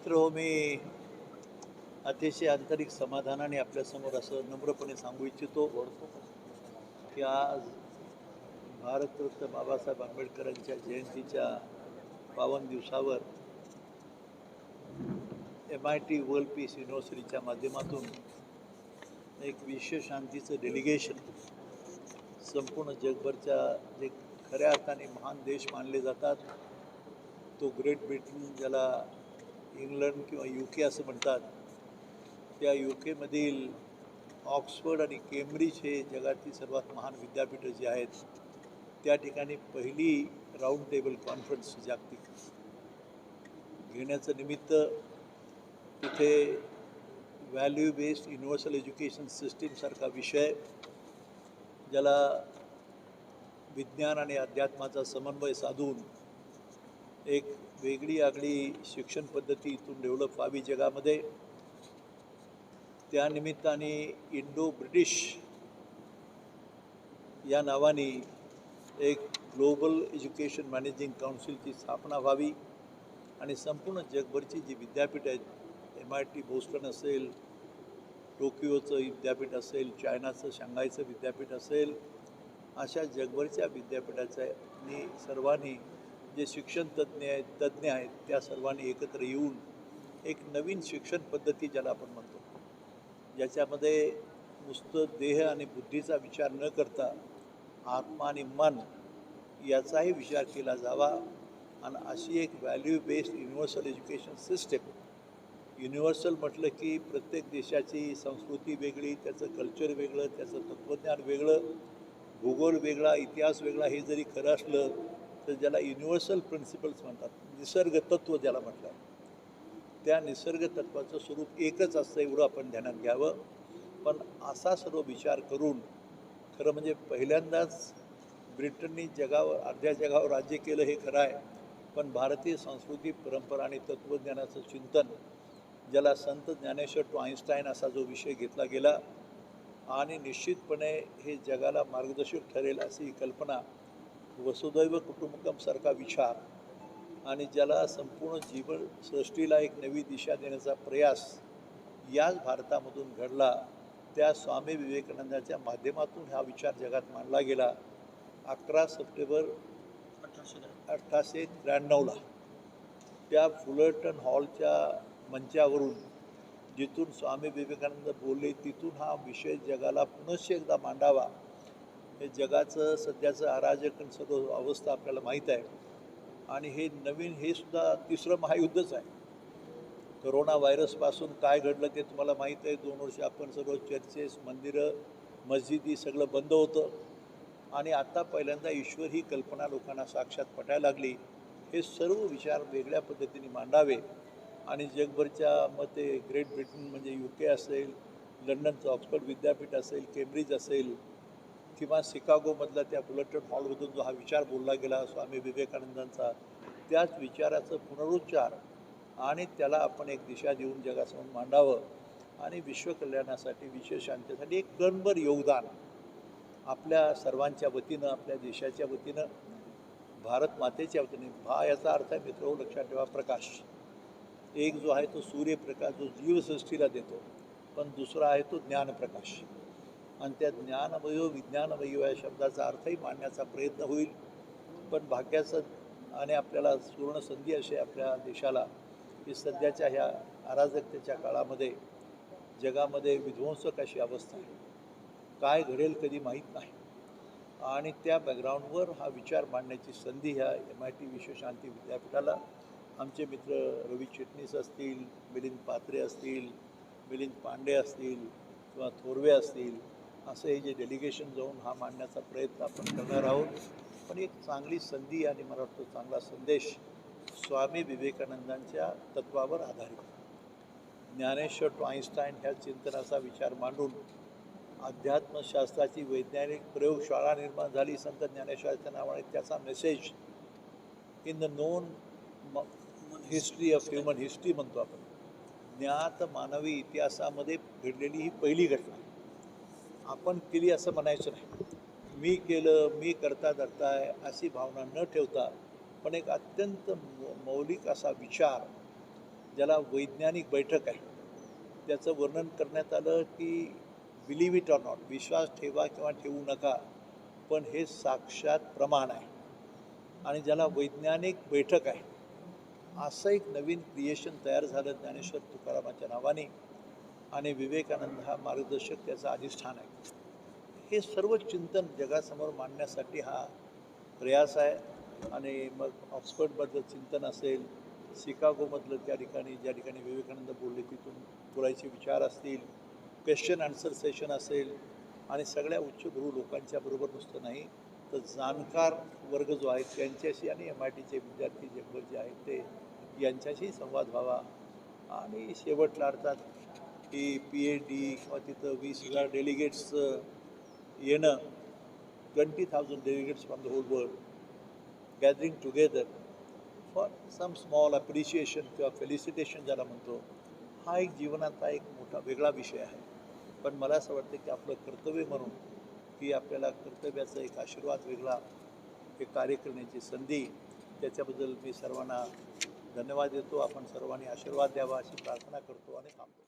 मित्र हो मी अतिशय आंतरिक समाधानाने आपल्यासमोर असं नम्रपणे सांगू इच्छितो की आज भारतरत्न बाबासाहेब आंबेडकरांच्या जयंतीच्या पावन दिवसावर M I T world peace युनिव्हर्सिटीच्या माध्यमातून एक विश्व शांतीचं डेलिगेशन संपूर्ण जगभरच्या जे खऱ्या अर्थाने महान देश मानले जातात तो ग्रेट ब्रिटन ज्याला इंग्लंड किंवा यू के असं म्हणतात. त्या यू केमधील ऑक्सफर्ड आणि केम्ब्रिज हे जगातील सर्वात महान विद्यापीठं जी आहेत त्या ठिकाणी पहिली राऊंड टेबल कॉन्फरन्स जागतिक. घेण्याचं निमित्त तिथे व्हॅल्यू बेस्ड युनिव्हर्सल एज्युकेशन सिस्टीमसारखा विषय ज्याला विज्ञान आणि अध्यात्माचा समन्वय साधून एक वेगळी आगळी शिक्षण पद्धती इथून डेव्हलप व्हावी जगामध्ये. त्यानिमित्ताने इंडो ब्रिटिश या नावाने एक ग्लोबल एज्युकेशन मॅनेजिंग काउन्सिलची स्थापना व्हावी आणि संपूर्ण जगभरची जी विद्यापीठ आहेत एम आय टी बोस्टन असेल टोकियोचं विद्यापीठ असेल चायनाचं शांघायचं विद्यापीठ असेल अशा जगभरच्या विद्यापीठाच्या मी सर्वांनी जे शिक्षण तज्ज्ञ आहेत तज्ज्ञ आहेत त्या सर्वांनी एकत्र येऊन एक नवीन शिक्षण पद्धती ज्याला आपण म्हणतो. ज्याच्यामध्ये नुसतं देह आणि बुद्धीचा विचार न करता आत्मा आणि मन याचाही विचार केला जावा. आणि अशी एक value based universal education system universal म्हटलं की प्रत्येक देशाची संस्कृती वेगळी त्याचं कल्चर वेगळं त्याचं तत्त्वज्ञान वेगळं भूगोल वेगळा इतिहास वेगळा हे जरी खरं असलं तर ज्याला युनिव्हर्सल प्रिन्सिपल्स म्हणतात निसर्ग तत्त्व ज्याला म्हटलं. त्या निसर्ग तत्त्वाचं स्वरूप एकच असतं एवढं आपण ध्यानात घ्यावं. पण असा सर्व विचार करून खरं म्हणजे पहिल्यांदाच ब्रिटननी जगावर अर्ध्या जगावर राज्य केलं हे खरं आहे. पण भारतीय संस्कृती परंपरा आणि तत्त्वज्ञानाचं चिंतन ज्याला संत ज्ञानेश्वर टू आईन्स्टाईन असा जो विषय घेतला गेला आणि निश्चितपणे हे जगाला मार्गदर्शक ठरेल अशी ही कल्पना वसुदैव कुटुंबकमसारखा विचार आणि ज्याला संपूर्ण जीवन सृष्टीला एक नवी दिशा देण्याचा प्रयास याच भारतामधून घडला त्या स्वामी विवेकानंदाच्या माध्यमातून हा विचार जगात मांडला गेला. अकरा सप्टेंबर अठराशे त्र्याण्णवला त्या फुलरटन हॉलच्या मंचावरून जिथून स्वामी विवेकानंद बोलले तिथून हा विषय जगाला पुनश्च एकदा मांडावा. हे जगाचं सध्याचं अराजक सगळं अवस्था आपल्याला माहीत आहे. आणि हे नवीन हे सुद्धा तिसरं महायुद्धच आहे. करोना व्हायरसपासून काय घडलं ते तुम्हाला माहीत आहे. दोन वर्ष आपण सर्व चर्चेस मंदिरं मस्जिदी सगळं बंद होतं. आणि आता पहिल्यांदा ईश्वर ही कल्पना लोकांना साक्षात पटायला लागली. हे सर्व विचार वेगळ्या पद्धतीने मांडावे. आणि जगभरच्या मग ते ग्रेट ब्रिटन म्हणजे यू के असेल लंडनचं ऑक्सफर्ड विद्यापीठ असेल केम्ब्रिज असेल किंवा शिकागोमधला त्या बुलटन हॉलमधून जो हा विचार बोलला गेला स्वामी विवेकानंदांचा त्याच विचाराचं पुनरुच्चार आणि त्याला आपण एक दिशा देऊन जगासमोर मांडावं आणि विश्वकल्याणासाठी विश्व शांतीसाठी एक गणभर योगदान आपल्या सर्वांच्या वतीनं आपल्या देशाच्या वतीनं भारत मातेच्या वतीने भा याचा अर्थ आहे मित्र हो, लक्षात ठेवा प्रकाश. एक जो आहे तो सूर्यप्रकाश जो जीवसृष्टीला देतो पण दुसरा आहे तो ज्ञानप्रकाश. आणि त्या ज्ञानमयो विज्ञानमयो या शब्दाचा अर्थही मांडण्याचा प्रयत्न होईल. पण भाग्याचं आणि आपल्याला सुवर्ण संधी अशी आपल्या देशाला की सध्याच्या ह्या अराजकतेच्या काळामध्ये जगामध्ये विध्वंसक अशी अवस्था आहे. काय घडेल कधी माहीत नाही. आणि त्या बॅकग्राऊंडवर हा विचार मांडण्याची संधी ह्या एम आय टी विश्वशांती विद्यापीठाला आमचे मित्र रवी चिटणीस असतील मिलिंद पात्रे असतील मिलिंद पांडे असतील किंवा थोरवे असतील असं हे जे डेलिगेशन जाऊन हा मांडण्याचा प्रयत्न आपण करणार आहोत. पण एक चांगली संधी आणि मला वाटतं चांगला संदेश स्वामी विवेकानंदांच्या तत्वावर आधारित. ज्ञानेश्वर टू आईन्स्टाईन ह्या चिंतनाचा विचार मांडून अध्यात्मशास्त्राची वैज्ञानिक प्रयोगशाळा निर्माण झाली. संत ज्ञानेश्वराच्या नावाने त्याचा message in the known history of human history म्हणतो आपण. ज्ञात मानवी इतिहासामध्ये घडलेली ही पहिली घटना. आपण केली असं म्हणायचं नाही. मी केलं मी करता धरताय अशी भावना न ठेवता पण एक अत्यंत मौलिक असा विचार ज्याला वैज्ञानिक बैठक आहे त्याचं वर्णन करण्यात आलं की बिलीव्ह इट ऑर नॉट विश्वास ठेवा किंवा ठेवू नका पण हे साक्षात प्रमाण आहे. आणि ज्याला वैज्ञानिक बैठक आहे असं एक नवीन क्रिएशन तयार झालं ज्ञानेश्वर तुकारामाच्या नावाने. आणि विवेकानंद हा मार्गदर्शक त्याचा अधिष्ठान आहे. हे सर्व चिंतन जगासमोर मांडण्यासाठी हा प्रयास आहे. आणि मग ऑक्सफर्डमधलं चिंतन असेल शिकागोमधलं त्या ठिकाणी ज्या ठिकाणी विवेकानंद बोलले तिथून बोलायचे विचार असतील क्वेश्चन आन्सर सेशन असेल आणि सगळ्या उच्चभ्रू लोकांच्या बरोबर नुसतं नाही तर जाणकार वर्ग जो आहे त्यांच्याशी आणि एम आय टीचे विद्यार्थी जगभर जे आहेत ते यांच्याशी संवाद व्हावा. आणि शेवटला अर्थात टी पी ए डी किंवा तिथं वीस हजार डेलिगेट्सचं येणं twenty thousand delegates from the whole world gathering together for some small appreciation किंवा फेलिसिटेशन ज्याला म्हणतो हा एक जीवनाचा एक मोठा वेगळा विषय आहे. पण मला असं वाटतं की आपलं कर्तव्य म्हणून की आपल्याला कर्तव्याचा एक आशीर्वाद वेगळा हे कार्य करण्याची संधी त्याच्याबद्दल मी सर्वांना धन्यवाद देतो. आपण सर्वांनी आशीर्वाद द्यावा अशी प्रार्थना करतो आणि थांबतो.